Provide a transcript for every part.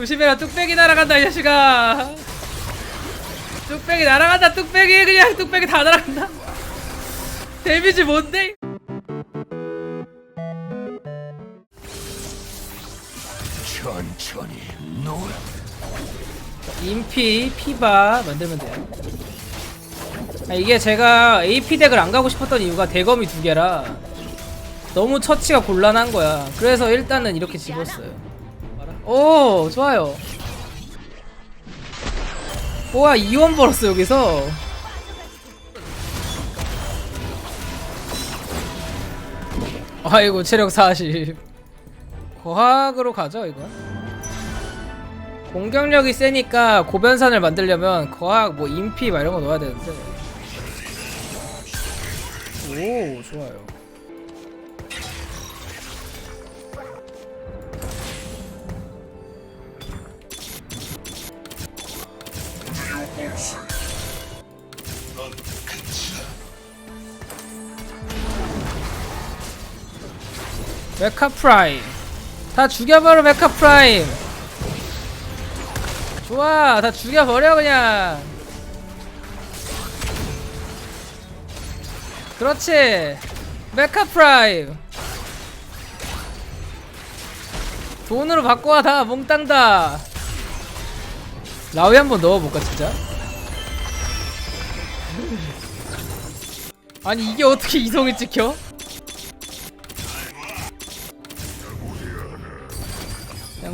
조심해라 뚝배기 날아간다 이 자식아. 뚝배기 날아간다 뚝배기. 그냥 뚝배기 다 날아간다. 데미지 뭔데? 천천히 놀아. 인피 피바 만들면 돼요. 아, 이게 제가 AP 덱을 안 가고 싶었던 이유가 대검이 두 개라 너무 처치가 곤란한 거야. 그래서 일단은 이렇게 집었어요 오 좋아요. 우와 2원 벌었어 여기서. 아이고 체력 40 과학으로 가죠 이거? 공격력이 세니까 고변산을 만들려면 거학 뭐 인피 막 이런 거 넣어야 되는데. 오 좋아요 메카 프라임. 다 죽여버려 메카 프라임. 좋아 다 죽여버려 그냥. 그렇지. 메카 프라임. 돈으로 바꿔와 다. 몽땅 다. 라위 한번 넣어볼까 진짜? 아니 이게 어떻게 이성이 찍혀?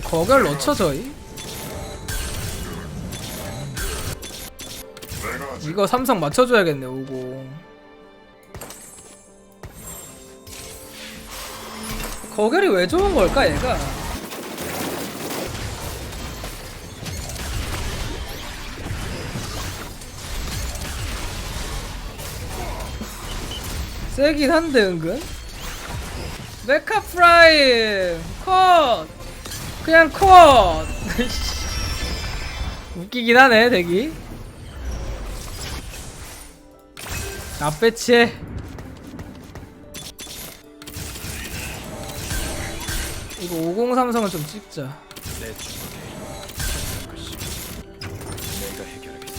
거결 넣죠 저희 이거 삼성 맞춰줘야겠네 오고. 거결이 왜 좋은 걸까 얘가? 세긴 한데 은근. 메카 프라임 컷 그냥 컷 웃기긴 하네 대기. 앞배치해 이거 5030은 좀 찍자. 내 주먹에 것이 내가 해결하겠어.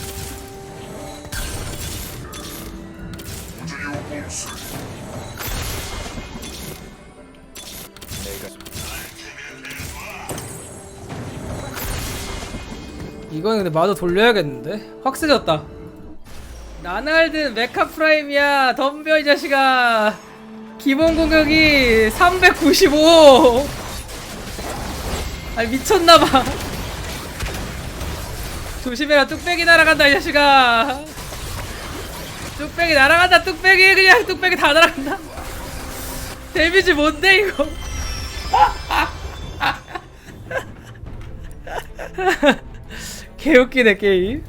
내가 이거는 근데 마저 돌려야겠는데? 확 세졌다. 나날드 메카 프라임이야. 덤벼 이 자식아. 기본 공격이 395 아니 미쳤나봐. 조심해라. 뚝배기 날아간다 이 자식아. 뚝배기 날아간다. 뚝배기. 그냥 뚝배기 다 날아간다. 데미지 뭔데 이거 개웃기네 게임.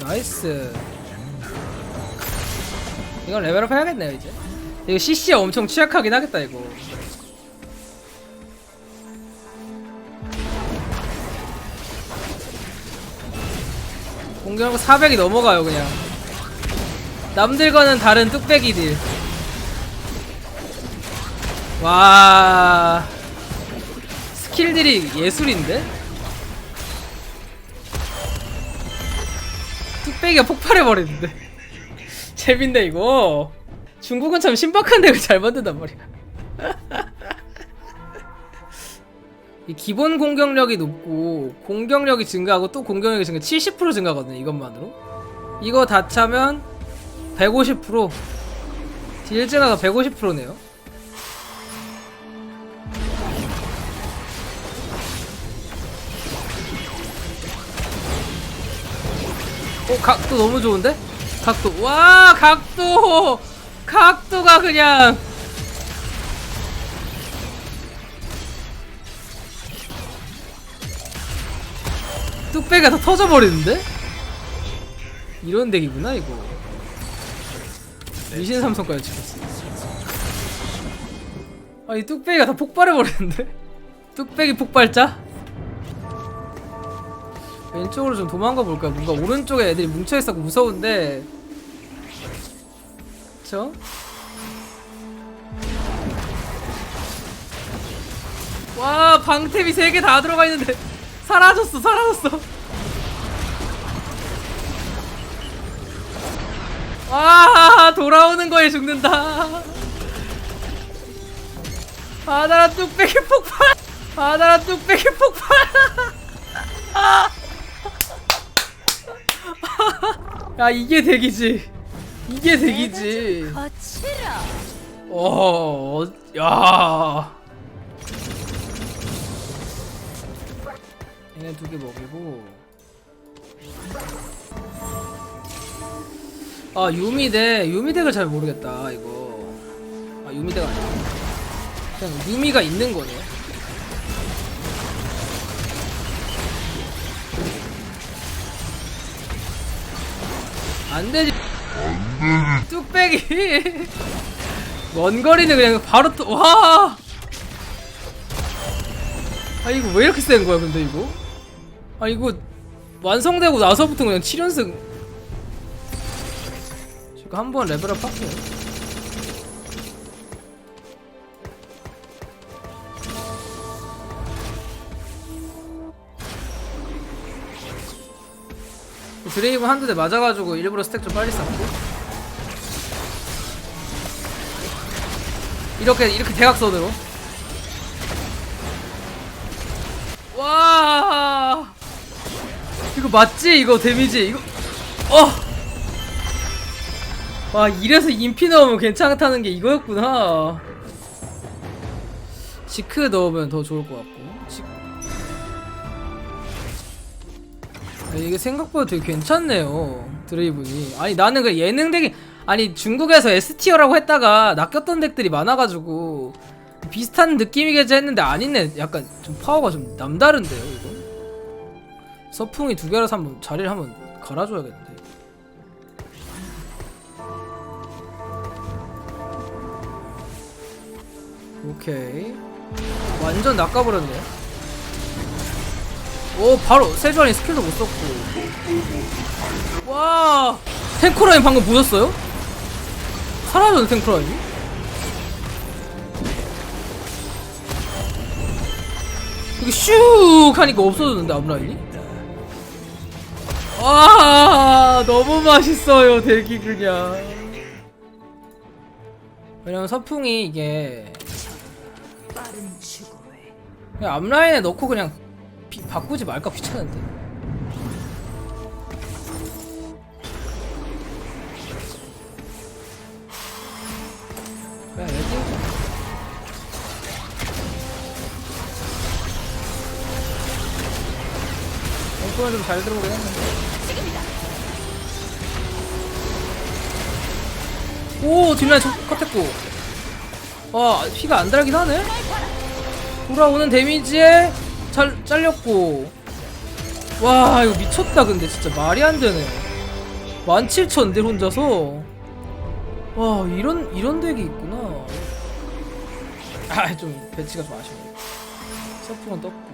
나이스. 이건 레벨업 해야겠네요 이제. 이거 CC에 엄청 취약하긴 하겠다 이거. 공격력 400이 넘어가요 그냥. 남들과는 다른 뚝배기들 와. 스킬들이 예술인데? 뚝배기가 폭발해버리는데. 재밌네 이거. 중국은 참 신박한 덱을 잘 만든단 말이야. 이 기본 공격력이 높고 공격력이 증가하고 또 공격력이 증가 70% 증가거든요 이것만으로. 이거 다 차면 150% 딜제나가 150%네요 어 각도 너무 좋은데? 각도 와 각도 각도가 그냥 뚝배기가 다 터져버리는데? 이런 덱이구나 이거 미신 삼성까지 찍혔어 아이 뚝배기가 다 폭발해버리는데? 뚝배기 폭발자? 왼쪽으로 좀 도망가 볼까요? 뭔가 오른쪽에 애들이 뭉쳐있어 무서운데. 그쵸? 와 방템이 세개다 들어가 있는데 사라졌어 사라졌어. 와 돌아오는 거에 죽는다. 바다라 뚝배기 폭발! 바다라 뚝배기 폭발 야 이게 대기지 이게 대기지 거칠어. 어, 야. 얘네 두 개 먹이고. 아 유미덱 유미덱을 잘 모르겠다 이거. 아 유미덱 아니야. 그냥 유미가 있는 거네. 안 되지. 뚝배기. 먼 거리는 그냥 바로 또, 와! 아, 이거 왜 이렇게 센 거야, 근데 이거? 아, 이거 완성되고 나서부터 그냥 7연승. 지금 한 번 레벨업 할게요. 드레이븐 한두 대 맞아가지고 일부러 스택 좀 빨리 쌓고. 이렇게 이렇게 대각선으로. 와! 이거 맞지? 이거 데미지? 이거 어와 이래서 인피 넣으면 괜찮다는 게 이거였구나. 지크 넣으면 더 좋을 것 같고 이게 생각보다 되게 괜찮네요 드레이븐이 아니 나는 그 예능 덱이 아니 중국에서 S티어라고 했다가 낚였던 덱들이 많아가지고 비슷한 느낌이겠지 했는데 아니네 약간 좀 파워가 좀 남다른데요 이거? 서풍이 두 개라서 한번 자리를 한번 갈아줘야겠는데. 오케이. 완전 낚아버렸네 오 바로 세주안이 스킬도 못 썼고 와 탱크라인 방금 보셨어요? 사라졌네 탱크라인이 이게 슉 하니까 없어졌는데 앞라인이 와 너무 맛있어요 대기 그냥 왜냐면 서풍이 이게. 그냥 앞라인에 넣고 그냥 비- 바꾸지 말까 귀찮은데. 좀잘 들어오긴 했는데. 오 뒷라인 첫- 컷했고. 와 피가 안 달긴 하네? 돌아오는 데미지에 잘 잘렸고. 와 이거 미쳤다 근데 진짜 말이 안 되네. 17,000대 혼자서. 와 이런 이런 덱이 있구나. 아 좀 배치가 좀 아쉽네. 서풍은 떴고.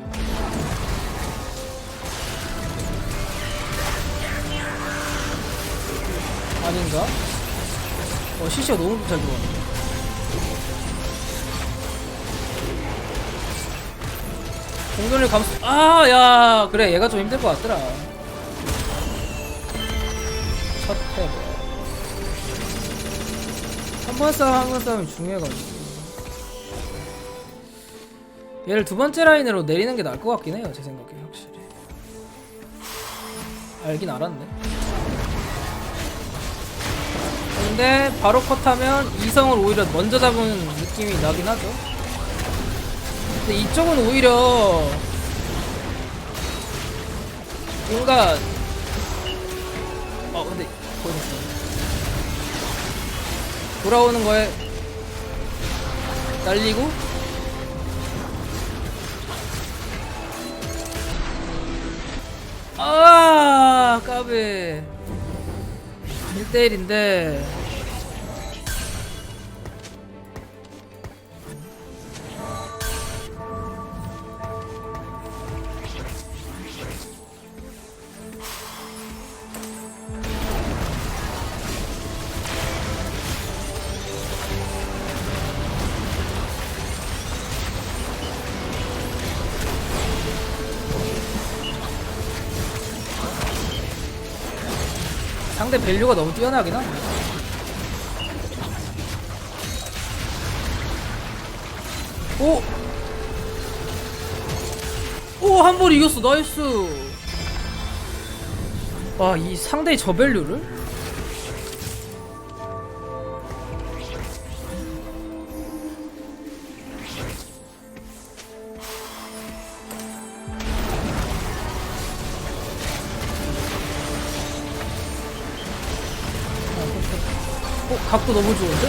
아닌가? 어 CC가 너무 잘 들어왔네 공격력 감소 아야 그래. 얘가 좀 힘들 것 같더라. 첫 탭. 한번 싸움 한번 싸움이 중요해가지고. 얘를 두 번째 라인으로 내리는 게 나을 것 같긴 해요 제 생각에 확실히. 알긴 알았네. 근데 바로 컷하면 이성을 오히려 먼저 잡은 느낌이 나긴 하죠 근데 이쪽은 오히려 뭔가 어 근데 보였어. 돌아오는 거에 날리고. 아 까비. 1대1인데 상대 밸류가 너무 뛰어나긴 하네. 오! 오, 한 번 이겼어. 나이스. 와, 이 상대의 저 밸류를? 어, 각도 너무 좋은데?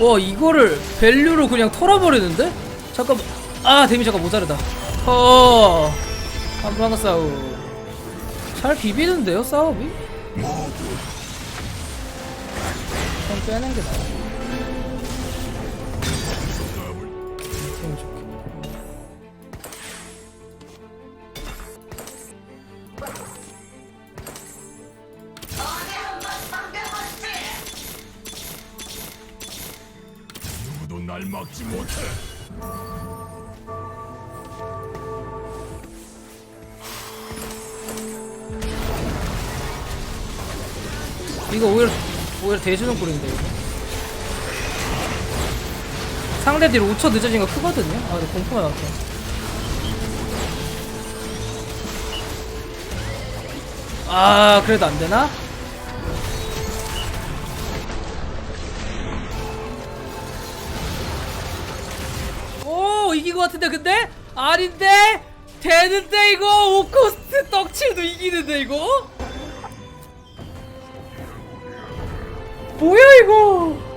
와 이거를 밸류로 그냥 털어버리는데? 잠깐만 아 데미 잠깐 모자르다 어 한방 싸움 잘 비비는데요 싸움이? 좀 빼는 게 나아 막지 못해. 이거 오히려 오히려 대주는 꼴인데 이거. 상대 딜 5초 늦어진 거 크거든요. 아, 근데 공포가 나왔다. 아, 그래도 안 되나? 이긴 것 같은데, 근데? 아닌데? 되는데, 이거? 오코스트 떡칠도 이기는데, 이거? 뭐야 이거